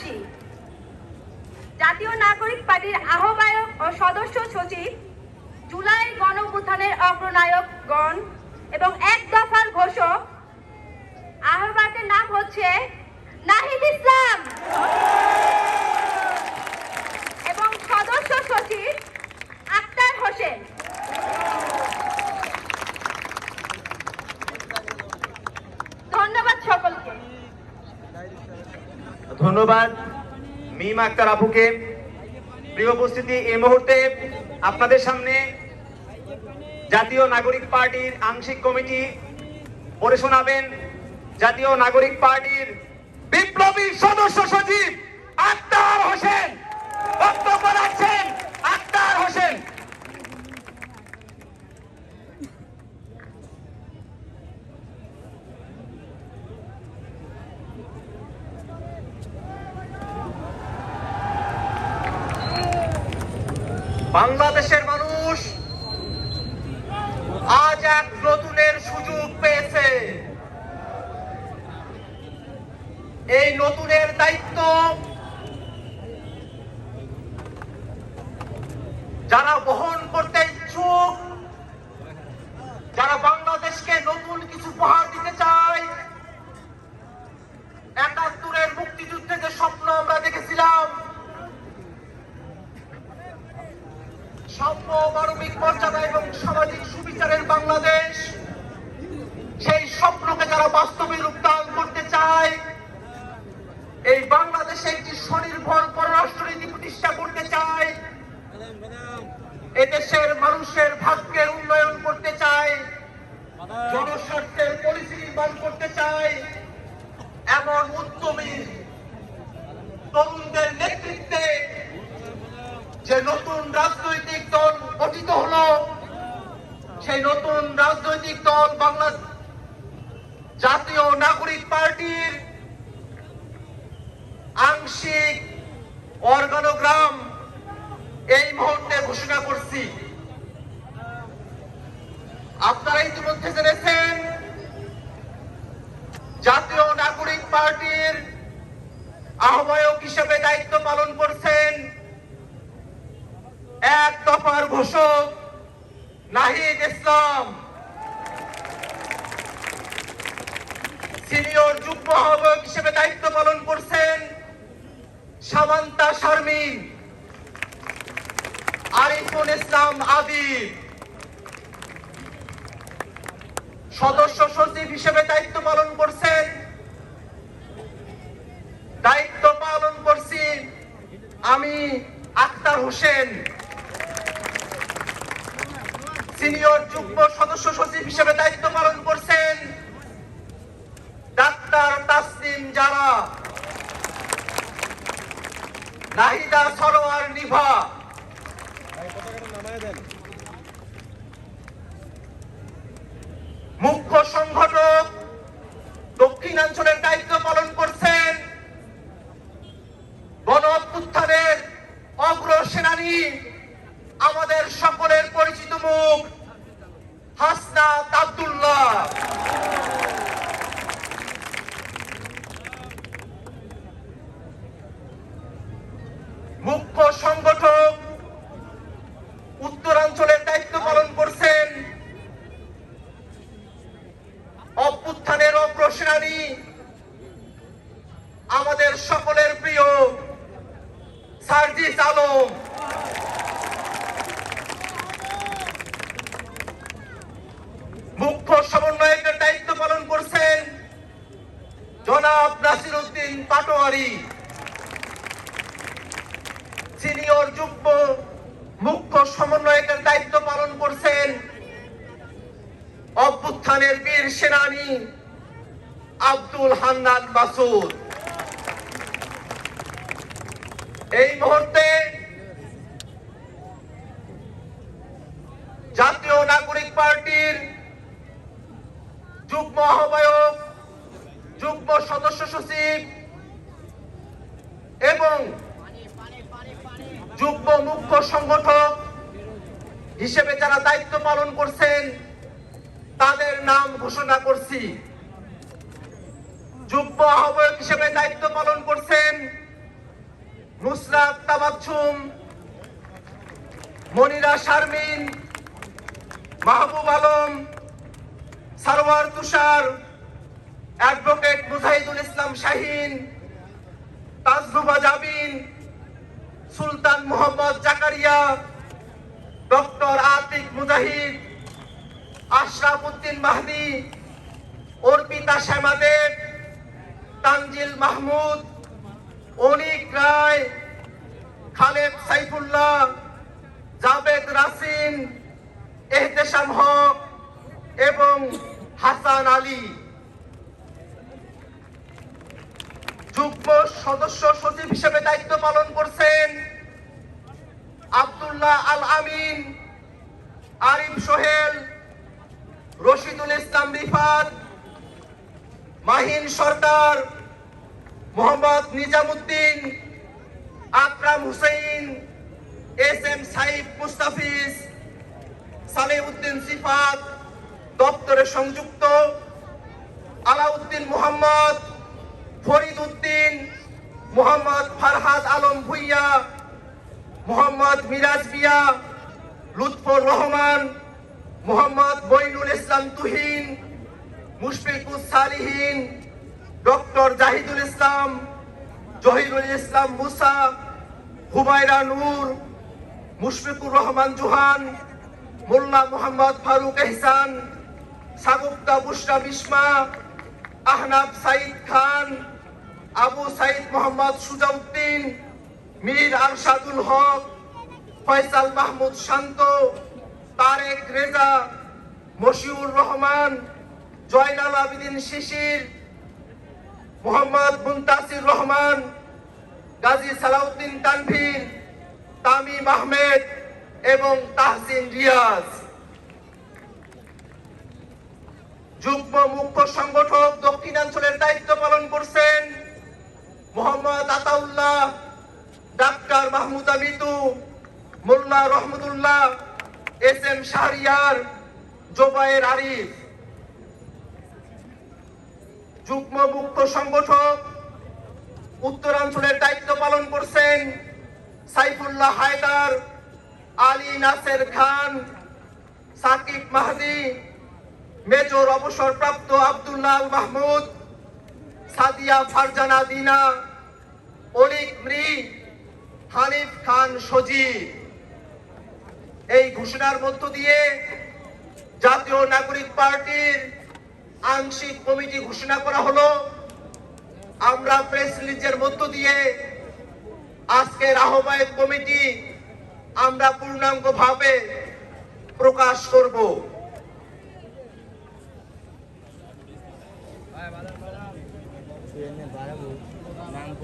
করছি জাতীয় নাগরিক পার্টির আহ্বায়ক ও সদস্য সচিব, জুলাই গণঅভ্যুত্থানের অগ্রনায়কগণ এবং এক দফার ঘোষক। আহ্বায়কের নাম হচ্ছে নাহিদ ইসলাম এবং সদস্য সচিব আক্তার হোসেন ধন্যবাদ সকলকে ধন্যবাদ। মিম আক্তার আপুকে। প্রিয় উপস্থিতি, এই মুহূর্তে আপনাদের সামনে জাতীয় নাগরিক পার্টির আংশিক কমিটি পড়ে শোনাবেন। জাতীয় নাগরিক পার্টির বিপ্লবী সদস্য সচিব আক্তার হোসেন। বক্তব্য রাখছেন আক্তার হোসেন। বাংলাদেশের মানুষ আজ এক নতুনের সুযোগ পেয়েছে। এই নতুনের দায়িত্ব যারা বহন করতে ইচ্ছুক, যারা বাংলাদেশকে নতুন কিছু উপহার নতুন রাজনৈতিক দল গঠিত হলো। সেই নতুন রাজনৈতিক দল বাংলা জাতীয় নাগরিক পার্টির আংশিক অর্গানোগ্রাম এই মুহূর্তে ঘোষণা করছি। আপনারা ইতিমধ্যে জেনেছেন জাতীয় নাগরিক পার্টির আহ্বায়ক হিসেবে দায়িত্ব পালন করছেন এক দফার ঘোষক নাহিদ ইসলাম সিনিয়র যুগ্ম আহ্বায়ক হিসেবে দায়িত্ব পালন করছেন সামান্তা শারমিন আরিফুল ইসলাম আদিব সদস্য সচিব হিসেবে দায়িত্ব পালন করছেন। দায়িত্ব পালন করছি আমি আক্তার হোসেন। সিনিয়র যুগ্ম সদস্য সচিব হিসেবে দায়িত্ব পালন করছেন ডাক্তার তাসলিম জারা। নাহিদা সরোয়ার নিভা। মুখ্য সংগঠক দক্ষিণাঞ্চলের দায়িত্ব পালন করছেন গণ অভ্যুত্থানের অগ্রসেনানী আমাদের সকলের পরিচিত মুখ হাসনাত আব্দুল্লাহ মুখ্য সংগঠক উত্তরাঞ্চলের দায়িত্ব পালন করছেন অভ্যুত্থানের অগ্রসেনানী আমাদের সকলের প্রিয় সার্জিস আলম মুখ্য সমন্বয়কের দায়িত্ব পালন করছেন জনাব নাসির উদ্দিন পাটোয়ারি সিনিয়র যুগ্ম মুখ্য সমন্বয়কের দায়িত্ব পালন করছেন অভ্যুত্থানের বীর সেনানী আব্দুল হান্নান মাসুদ এই মুহূর্তে জাতীয় নাগরিক পার্টির যুগ্ম আহ্বায়ক, যুগ্ম সদস্য সচিব এবং যুগ্ম মুখ্য সংগঠক হিসেবে যারা দায়িত্ব পালন করছেন, তাদের নাম ঘোষণা করছি। যুগ্ম আহ্বায়ক হিসেবে দায়িত্ব পালন করছেন নুসরাত মনিরা শারমিন, মাহবুব আলম, সারোয়ার তুষার, অ্যাডভোকেট মুজাহিদুল ইসলাম শাহিন, তাজরুবা জাবিন, সুলতান মোহাম্মদ জাকারিয়া, ডক্টর আতিক মুজাহিদ, আশরাফ উদ্দিন মাহদি, অর্পিতা শ্যামাদেব তানজিল মাহমুদ, অনিক রায়, খালেদ সাইফুল্লাহ, জাবেদ রাসিন, এহতেশাম হক এবং হাসান আলী। যুগ্ম সদস্য সচিব হিসেবে দায়িত্ব পালন করছেন আব্দুল্লাহ আল আমিন, আরিফ সোহেল, রশিদুল ইসলাম রিফাত মাহিন সরকার, মোহাম্মদ নিজামুদ্দিন, আকরাম হুসেইন, এস এম সাইফ মুস্তাফিজ, সালেউদ্দিন সিফাত, দপ্তরে সংযুক্ত, আলাউদ্দিন মোহাম্মদ ফরিদ উদ্দিন মোহাম্মদ ফারহাদ আলম ভুইয়া, মোহাম্মদ মিরাজ মিয়া, লুৎফর রহমান, মোহাম্মদ বইনুল ইসলাম তুহিন মুশফিকুস সালিহিন, ডক্টর জাহিদুল ইসলাম, জহিরুল ইসলাম মুসা, হুমায়রা নূর, মুশফিকুর রহমান জুহান, মোল্লা মোহাম্মদ ফারুক এহসান সাগুপ্তা বুশরা বিস্মা, আহনাব সাইদ খান, আবু সাইদ মোহাম্মদ সুজাউদ্দিন, মীর আরশাদুল হক, ফয়সাল মাহমুদ শান্ত, তারেক রেজা, মশিউর রহমান জয়নাল আবিদিন শিশির, মোহাম্মদ মুন্তাসির রহমান, গাজী সালাউদ্দিন তানভীর তামিম আহমেদ এবং তাহসিন রিয়াজ। যুগ্ম মুখ্য সংগঠক দক্ষিণাঞ্চলের দায়িত্ব পালন করছেন Mohammad Ataullah, doctor Mahmuda Mitu, Molla Rahmatullah, S M Shahriar, Zobayer Arif. যুগ্ম মুখ্য সংগঠক উত্তরাঞ্চলের দায়িত্ব পালন করছেন সাইফুল্লাহ হায়দার, আলী নাসের খান, সাকিব মাহদি, মেজর অবসরপ্রাপ্ত আব্দুল্লাহ মাহমুদ, সাদিয়া ফারজানা দিনা অলিক মৃ, হানিফ খান সজীব। এই ঘোষণার মধ্য দিয়ে জাতীয় নাগরিক পার্টির আংশিক কমিটি ঘোষণা করা হলো। আমরা প্রেস রিলিজের মধ্য দিয়ে আজকের আহ্বায়ক কমিটি আমরা পূর্ণাঙ্গ ভাবে প্রকাশ করব।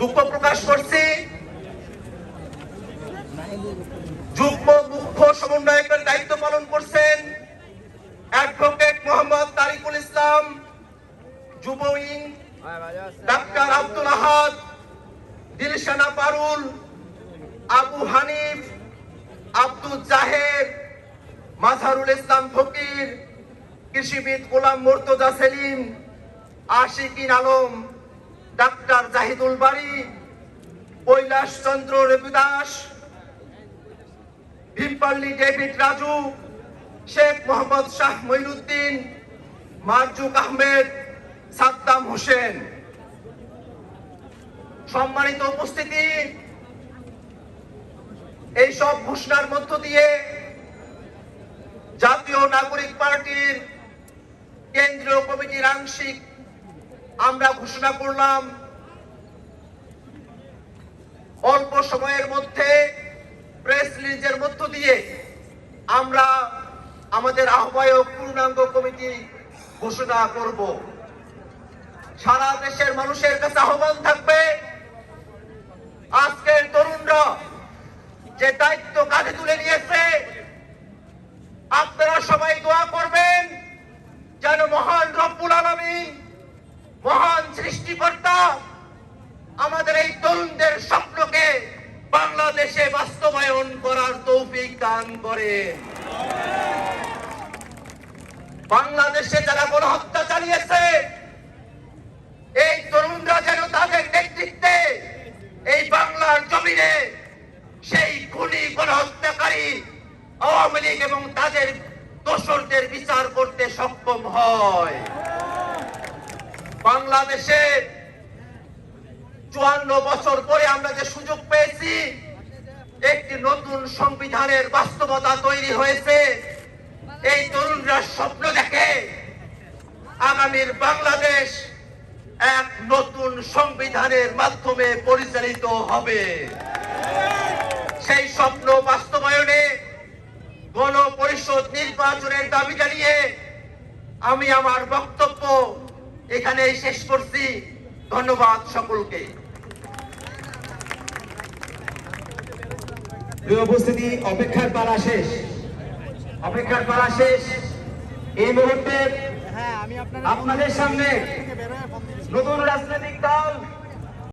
দুঃখ প্রকাশ করছি। যুগ্ম মুখ্য সমন্বয়কের দায়িত্ব পালন করছেন অ্যাডভোকেট মোহাম্মদ তারিকুল ইসলাম যুব উইং ডাক্তার আব্দুল আহাদ, দিলশানা পারুল, আবু হানিফ, আব্দুল জাহের মাঝারুল ইসলাম ফকির, কৃষিবিদ গোলাম মোর্তজা সেলিম, আশিকিন আলম, ডাক্তার জাহিদুল বাড়ি কৈলাস চন্দ্র রবিদাস, ভীমপল্লী ডেভিড রাজু, শেখ মোহাম্মদ শাহ মঈনুদ্দিন, মারজুক আহমেদ, সাদ্দাম হোসেন। সম্মানিত উপস্থিতি। এই সব ঘোষণার মধ্য দিয়ে জাতীয় নাগরিক পার্টির কেন্দ্রীয় কমিটির আংশিক আমরা ঘোষণা করলাম, অল্প সময়ের মধ্যে প্রেস রিলিজের মধ্য দিয়ে আমরা আমাদের আহ্বায়ক পূর্ণাঙ্গ কমিটি ঘোষণা করব। সারা দেশের মানুষের কাছে আহ্বান থাকবে যে দায়িত্ব কাঁধে তুলে নিয়েছে, আপনারা সবাই দোয়া করবেন যেন মহান রব্বুল আলমিন, মহান সৃষ্টিকর্তা আমাদের এই তরুণদের স্বপ্নকে বাংলাদেশে বাস্তবায়ন করার তৌফিক দান করে। বাংলাদেশে যারা গণহত্যা চালিয়েছে এই তরুণরা যেন তাদের নেতৃত্বে এই বাংলা বাংলার জমিনে সেই খুনি গণহত্যাকারী আওয়ামী লীগ এবং তাদের দোসরদের বিচার করতে সক্ষম হয় বাংলাদেশে চুয়ান্ন বছর পরে আমরা যে সুযোগ পেয়েছি, একটি নতুন সংবিধানের বাস্তবতা তৈরি হয়েছে। এই তরুণরা স্বপ্ন দেখে আগামীর বাংলাদেশ এক নতুন সংবিধানের মাধ্যমে পরিচালিত হবে। সেই স্বপ্ন বাস্তবায়নে গণপরিষদ নির্বাচনের দাবি জানিয়ে আমি আমার বক্তব্য এখানেই শেষ করছি। ধন্যবাদ সকলকে। উপস্থিতি অপেক্ষার পালা শেষ। অপেক্ষার পালা শেষ। এই মুহূর্তে আপনাদের সামনে নতুন রাজনৈতিক দল